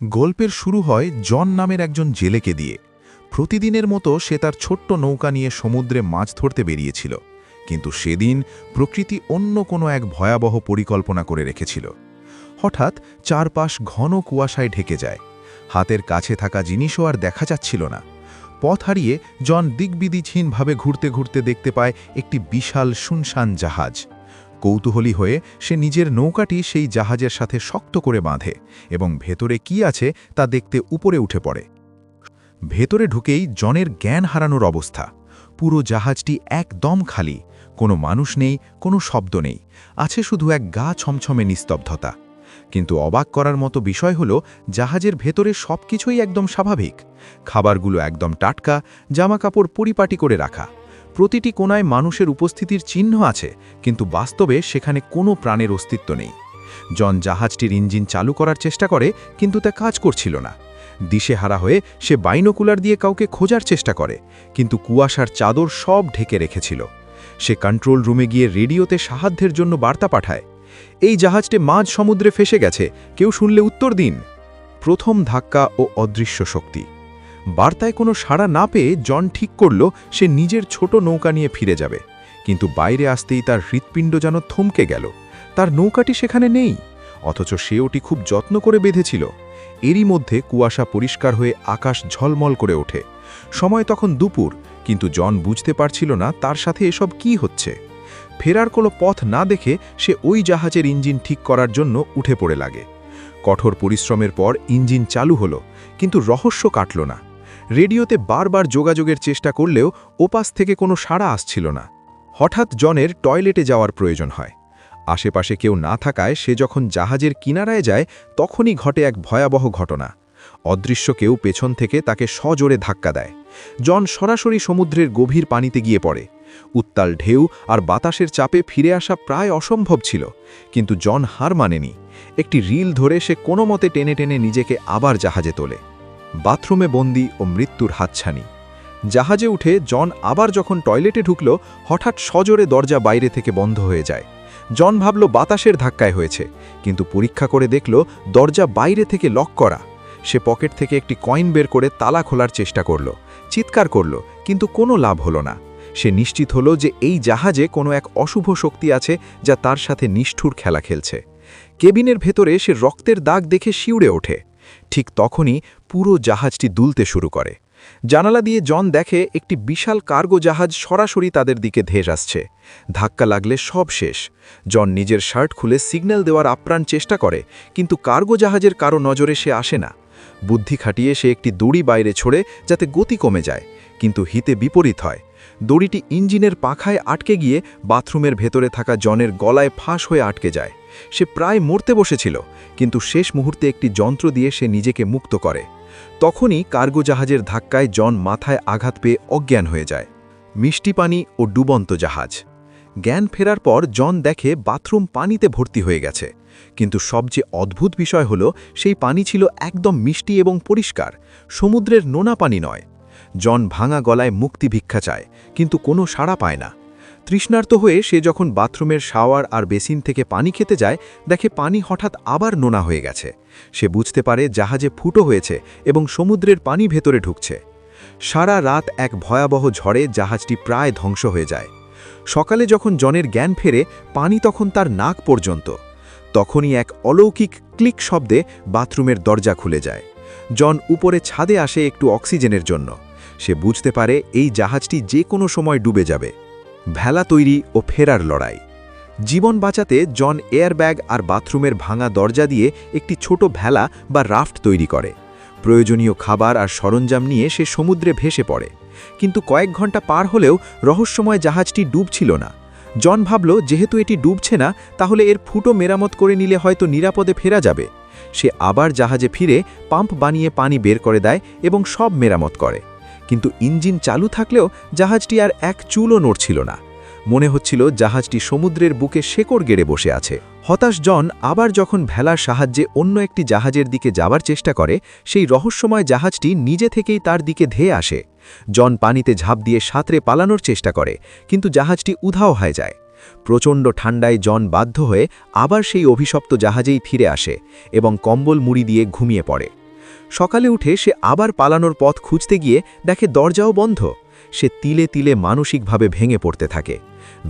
গল্পের শুরু হয় জন নামের একজন জেলেকে দিয়ে। প্রতিদিনের মতো সে তার ছোট্ট নৌকা নিয়ে সমুদ্রে মাছ ধরতে বেরিয়েছিল, কিন্তু সেদিন প্রকৃতি অন্য কোনো এক ভয়াবহ পরিকল্পনা করে রেখেছিল। হঠাৎ চারপাশ ঘন কুয়াশায় ঢেকে যায়। হাতের কাছে থাকা জিনিসও আর দেখা যাচ্ছিল না। পথ হারিয়ে জন দিকবিদিছহীনভাবে ঘুরতে ঘুরতে দেখতে পায় একটি বিশাল শুনশান জাহাজ। কৌতূহলী হয়ে সে নিজের নৌকাটি সেই জাহাজের সাথে শক্ত করে বাঁধে এবং ভেতরে কি আছে তা দেখতে উপরে উঠে পড়ে। ভেতরে ঢুকেই জনের জ্ঞান হারানোর অবস্থা। পুরো জাহাজটি একদম খালি, কোনো মানুষ নেই, কোনো শব্দ নেই, আছে শুধু এক গা ছমছমে নিস্তব্ধতা। কিন্তু অবাক করার মতো বিষয় হল, জাহাজের ভেতরে সব কিছুই একদম স্বাভাবিক। খাবারগুলো একদম টাটকা, জামাকাপড় পরিপাটি করে রাখা। প্রতিটি কোনায় মানুষের উপস্থিতির চিহ্ন আছে, কিন্তু বাস্তবে সেখানে কোনো প্রাণের অস্তিত্ব নেই। জন জাহাজটির ইঞ্জিন চালু করার চেষ্টা করে, কিন্তু তা কাজ করছিল না। দিশেহারা হয়ে সে বাইনোকুলার দিয়ে কাউকে খোঁজার চেষ্টা করে, কিন্তু কুয়াশার চাদর সব ঢেকে রেখেছিল। সে কন্ট্রোল রুমে গিয়ে রেডিওতে সাহায্যের জন্য বার্তা পাঠায়। এই জাহাজটি মাঝ সমুদ্রে ফেসে গেছে, কেউ শুনলে উত্তর দিন। প্রথম ধাক্কা ও অদৃশ্য শক্তি। বার্তায় কোনো সাড়া না পেয়ে জন ঠিক করল, সে নিজের ছোট নৌকা নিয়ে ফিরে যাবে। কিন্তু বাইরে আসতেই তার হৃৎপিণ্ড যেন থমকে গেল। তার নৌকাটি সেখানে নেই, অথচ সে ওটি খুব যত্ন করে বেঁধেছিল। এরই মধ্যে কুয়াশা পরিষ্কার হয়ে আকাশ ঝলমল করে ওঠে। সময় তখন দুপুর, কিন্তু জন বুঝতে পারছিল না তার সাথে এসব কি হচ্ছে। ফেরার কোনো পথ না দেখে সে ওই জাহাজের ইঞ্জিন ঠিক করার জন্য উঠে পড়ে লাগে। কঠোর পরিশ্রমের পর ইঞ্জিন চালু হলো, কিন্তু রহস্য কাটল না। রেডিওতে বারবার যোগাযোগের চেষ্টা করলেও ওপাস থেকে কোনো সাড়া আসছিল না। হঠাৎ জনের টয়লেটে যাওয়ার প্রয়োজন হয়। আশেপাশে কেউ না থাকায় সে যখন জাহাজের কিনারায় যায়, তখনই ঘটে এক ভয়াবহ ঘটনা। অদৃশ্য কেউ পেছন থেকে তাকে সজোরে ধাক্কা দেয়। জন সরাসরি সমুদ্রের গভীর পানিতে গিয়ে পড়ে। উত্তাল ঢেউ আর বাতাসের চাপে ফিরে আসা প্রায় অসম্ভব ছিল, কিন্তু জন হার মানেনি। একটি রিল ধরে সে কোনো মতে টেনে টেনে নিজেকে আবার জাহাজে তোলে। বাথরুমে বন্দি ও মৃত্যুর হাতছানি। জাহাজে উঠে জন আবার যখন টয়লেটে ঢুকল, হঠাৎ সজোরে দরজা বাইরে থেকে বন্ধ হয়ে যায়। জন ভাবল বাতাসের ধাক্কায় হয়েছে, কিন্তু পরীক্ষা করে দেখল দরজা বাইরে থেকে লক করা। সে পকেট থেকে একটি কয়েন বের করে তালা খোলার চেষ্টা করল, চিৎকার করল, কিন্তু কোনো লাভ হলো না। সে নিশ্চিত হলো যে এই জাহাজে কোনো এক অশুভ শক্তি আছে যা তার সাথে নিষ্ঠুর খেলা খেলছে। কেবিনের ভেতরে সে রক্তের দাগ দেখে শিউড়ে ওঠে। ঠিক তখনই পুরো জাহাজটি দুলতে শুরু করে। জানালা দিয়ে জন দেখে একটি বিশাল কার্গো জাহাজ সরাসরি তাদের দিকে ধেস আসছে ধাক্কা লাগলে সব শেষ। জন নিজের শার্ট খুলে সিগন্যাল দেওয়ার আপ্রাণ চেষ্টা করে, কিন্তু কার্গো জাহাজের কারও নজরে সে আসে না। বুদ্ধি খাটিয়ে সে একটি দড়ি বাইরে ছড়ে যাতে গতি কমে যায়, কিন্তু হিতে বিপরীত হয়। দড়িটি ইঞ্জিনের পাখায় আটকে গিয়ে বাথরুমের ভেতরে থাকা জনের গলায় ফাঁস হয়ে আটকে যায়। সে প্রায় মরতে বসেছিল, কিন্তু শেষ মুহূর্তে একটি যন্ত্র দিয়ে সে নিজেকে মুক্ত করে। তখনই কার্গো জাহাজের ধাক্কায় জন মাথায় আঘাত পেয়ে অজ্ঞান হয়ে যায়। মিষ্টি পানি ও ডুবন্ত জাহাজ। জ্ঞান ফেরার পর জন দেখে বাথরুম পানিতে ভর্তি হয়ে গেছে। কিন্তু সবচেয়ে অদ্ভুত বিষয় হল, সেই পানি ছিল একদম মিষ্টি এবং পরিষ্কার। সমুদ্রের নোনা পানি নয় জন ভাঙা গলায় মুক্তি ভিক্ষা চায়, কিন্তু কোনো সাড়া পায় না। তৃষ্ণার্ত হয়ে সে যখন বাথরুমের শাওয়ার আর বেসিন থেকে পানি খেতে যায়, দেখে পানি হঠাৎ আবার নোনা হয়ে গেছে। সে বুঝতে পারে জাহাজে ফুটো হয়েছে এবং সমুদ্রের পানি ভেতরে ঢুকছে। সারা রাত এক ভয়াবহ ঝড়ে জাহাজটি প্রায় ধ্বংস হয়ে যায়। সকালে যখন জনের জ্ঞান ফেরে, পানি তখন তার নাক পর্যন্ত। তখনই এক অলৌকিক ক্লিক শব্দে বাথরুমের দরজা খুলে যায়। জন উপরে ছাদে আসে একটু অক্সিজেনের জন্য। সে বুঝতে পারে এই জাহাজটি যে কোনো সময় ডুবে যাবে। ভেলা তৈরি ও ফেরার লড়াই। জীবন বাঁচাতে জন এয়ারব্যাগ আর বাথরুমের ভাঙা দরজা দিয়ে একটি ছোট ভেলা বা রাফট তৈরি করে। প্রয়োজনীয় খাবার আর সরঞ্জাম নিয়ে সে সমুদ্রে ভেসে পড়ে। কিন্তু কয়েক ঘণ্টা পার হলেও রহস্যময় জাহাজটি ডুবছিল না। জন ভাবল, যেহেতু এটি ডুবছে না, তাহলে এর ফুটো মেরামত করে নিলে হয়তো নিরাপদে ফেরা যাবে। সে আবার জাহাজে ফিরে পাম্প বানিয়ে পানি বের করে দেয় এবং সব মেরামত করে। কিন্তু ইঞ্জিন চালু থাকলেও জাহাজটি আর এক চুলও নড়ছিল না। মনে হচ্ছিল জাহাজটি সমুদ্রের বুকে শেকড় গেড়ে বসে আছে। হতাশ জন আবার যখন ভেলার সাহায্যে অন্য একটি জাহাজের দিকে যাবার চেষ্টা করে, সেই রহস্যময় জাহাজটি নিজে থেকেই তার দিকে ধেয়ে আসে। জন পানিতে ঝাঁপ দিয়ে সাঁতরে পালানোর চেষ্টা করে, কিন্তু জাহাজটি উধাও হয়ে যায়। প্রচণ্ড ঠান্ডায় জন বাধ্য হয়ে আবার সেই অভিশপ্ত জাহাজেই ফিরে আসে এবং কম্বল মুড়ি দিয়ে ঘুমিয়ে পড়ে। সকালে উঠে সে আবার পালানোর পথ খুঁজতে গিয়ে দেখে দরজাও বন্ধ। সে তিলে তিলে মানসিকভাবে ভেঙে পড়তে থাকে।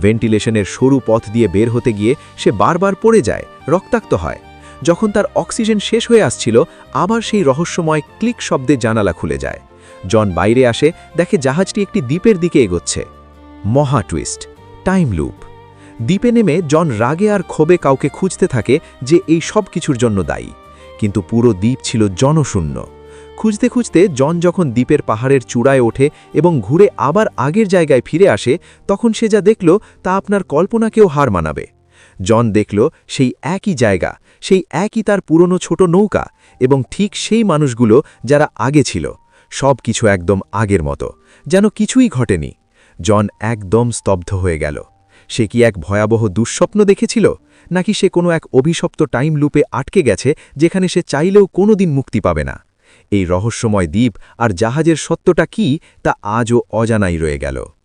ভেন্টিলেশনের সরু পথ দিয়ে বের হতে গিয়ে সে বারবার পড়ে যায়, রক্তাক্ত হয়। যখন তার অক্সিজেন শেষ হয়ে আসছিল, আবার সেই রহস্যময় ক্লিক শব্দে জানালা খুলে যায়। জন বাইরে আসে, দেখে জাহাজটি একটি দ্বীপের দিকে এগোচ্ছে। মহা টুইস্ট, টাইম লুপ। দ্বীপে নেমে জন রাগে আর ক্ষোভে কাউকে খুঁজতে থাকে যে এই সব কিছুর জন্য দায়ী। কিন্তু পুরো দ্বীপ ছিল জনশূন্য। খুঁজতে খুঁজতে জন যখন দ্বীপের পাহাড়ের চূড়ায় ওঠে এবং ঘুরে আবার আগের জায়গায় ফিরে আসে, তখন সে যা দেখল তা আপনার কল্পনাকেও হার মানাবে। জন দেখল সেই একই জায়গা, সেই একই তার পুরনো ছোট নৌকা এবং ঠিক সেই মানুষগুলো যারা আগে ছিল সব কিছু একদম আগের মতো, যেন কিছুই ঘটেনি। জন একদম স্তব্ধ হয়ে গেল। সে কি এক ভয়াবহ দুঃস্বপ্ন দেখেছিল? নাকি সে কোনো এক অভিশপ্ত টাইম লুপে আটকে গেছে, যেখানে সে চাইলেও কোনো দিন মুক্তি পাবে না? এই রহস্যময় দ্বীপ আর জাহাজের সত্যটা কি, তা আজও অজানাই রয়ে গেল।